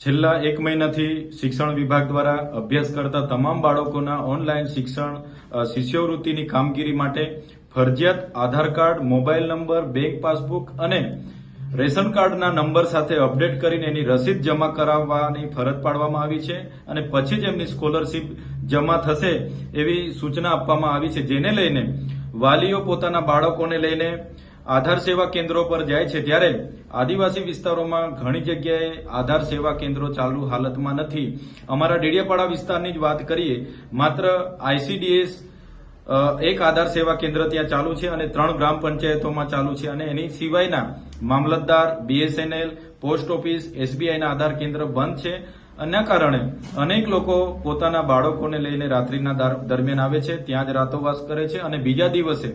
છેલ્લા એક મહિનાથી શિક્ષણ વિભાગ દ્વારા અભ્યાસ કરતા તમામ બાળકોના ઓનલાઈન શિક્ષણ શિષ્યવૃત્તિની કામગીરી માટે ફરજિયાત Aadhaar card, mobile number, bank passbook અને રેશન કાર્ડના નંબર સાથે અપડેટ કરીને એની રસીદ જમા કરાવવાની ફરજ પાડવામાં આવી છે અને પછી જ એમની સ્કોલરશીપ જમા થશે એવી સૂચના આપવામાં આવી છે. જેને લઈને વાલીઓ પોતાના બાળકોને લઈને આધાર સેવા કેન્દ્રો પર જાય છે ત્યારે આદિવાસી વિસ્તારોમાં ઘણી જગ્યાએ આધાર સેવા કેન્દ્રો ચાલુ હાલતમાં નથી. અમારા ડેડિયાપાડા વિસ્તારની જ વાત કરીએ, માત્ર આઈસીડીએસ એક આધાર સેવા કેન્દ્ર ત્યાં ચાલુ છે અને ત્રણ ગ્રામ પંચાયતોમાં ચાલુ છે અને એની સિવાયના મામલતદાર, બીએસએનએલ, પોસ્ટ ઓફિસ, એસબીઆઈના આધાર કેન્દ્ર બંધ છે. એના કારણે અનેક લોકો પોતાના બાળકોને લઈને રાત્રિના દર- દરમિયાન આવે છે, ત્યાં જ રાતોવાસ કરે છે અને બીજા દિવસે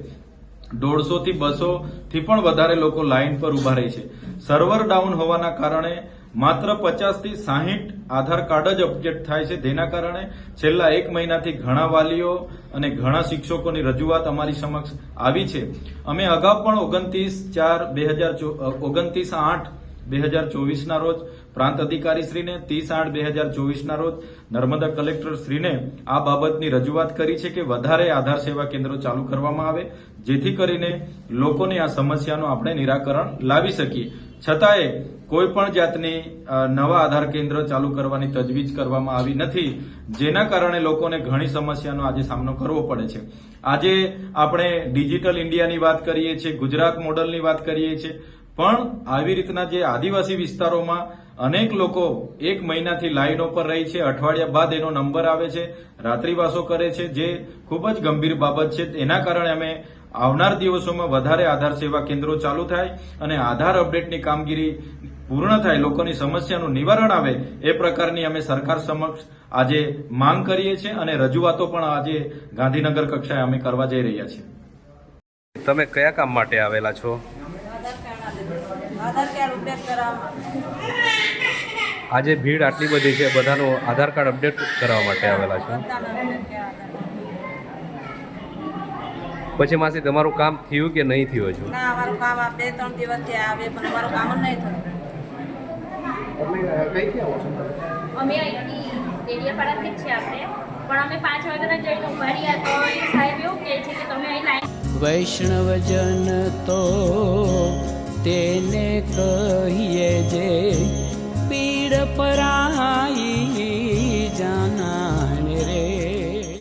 દોઢસો થી બસો થી પણ વધારે લોકો લાઇન પર ઊભા રહે છે. સર્વર ડાઉન હોવાના કારણે માત્ર પચાસથી સાહીઠ આધાર કાર્ડ જ અપડેટ થાય છે. તેના કારણે છેલ્લા એક મહિનાથી ઘણા વાલીઓ અને ઘણા શિક્ષકોની રજૂઆત અમારી સમક્ષ આવી છે. અમે અગાઉ પણ ઓગણત્રીસ ચાર બે હજાર ઓગણત્રીસ આઠ બે હજાર ચોવીસના રોજ પ્રાંત અધિકારી શ્રીને ત્રીસ આઠ બે હજાર ચોવીસના રોજ નર્મદા કલેક્ટર શ્રીને આ બાબતની રજૂઆત કરી છે કે વધારે આધાર સેવા કેન્દ્રો ચાલુ કરવામાં આવે, જેથી કરીને લોકોની આ સમસ્યાનું આપણે નિરાકરણ લાવી શકીએ. છતાંય કોઈ પણ જાતની નવા આધાર કેન્દ્ર ચાલુ કરવાની તજવીજ કરવામાં આવી નથી, જેના કારણે લોકોને ઘણી સમસ્યાનો આજે સામનો કરવો પડે છે. આજે આપણે ડિજિટલ ઇન્ડિયાની વાત કરીએ છીએ, ગુજરાત મોડલની વાત કરીએ છીએ પણ આવી રીતના જે આદિવાસી વિસ્તારોમાં અનેક લોકો એક મહિનાથી લાઈનો પર રહી છે, અઠવાડિયા બાદ એનો નંબર આવે છે, રાત્રિવાસો કરે છે, જે ખૂબ જ ગંભીર બાબત છે. એના કારણે અમે આવનાર દિવસોમાં વધારે આધાર સેવા કેન્દ્રો ચાલુ થાય અને આધાર અપડેટની કામગીરી પૂર્ણ થાય, લોકોની સમસ્યાનું નિવારણ આવે, એ પ્રકારની અમે સરકાર સમક્ષ આજે માંગ કરીએ છીએ અને રજૂઆતો પણ આજે ગાંધીનગર કક્ષાએ અમે કરવા જઈ રહ્યા છીએ. તમે કયા કામ માટે આવેલા છો? આધાર કાર્ડ અપડેટ કરાવવા આજે ભીડ આટલી બધી છે બધાનું આધાર કાર્ડ અપડેટ કરવા માટે આવેલા છો. કરાવવા. પછી માસી તમારું કામ થયું કે નહીં થયું હજુ? ના અમારું કામ આ બે ત્રણ દિવસથી આવે પણ અમારું કામ જ નહીં થયું અમે અહીંથી ડેડિયાપાડાથી જ છે આપણે. પણ અમે પાંચ વાગ્યાના જઈને ઊભા રહ્યા તો એ સાહેબ એવું કહે છે કે તમે અહીં લાઈન વૈષ્ણવજન તો કહીએ જે પીડ પરાઈ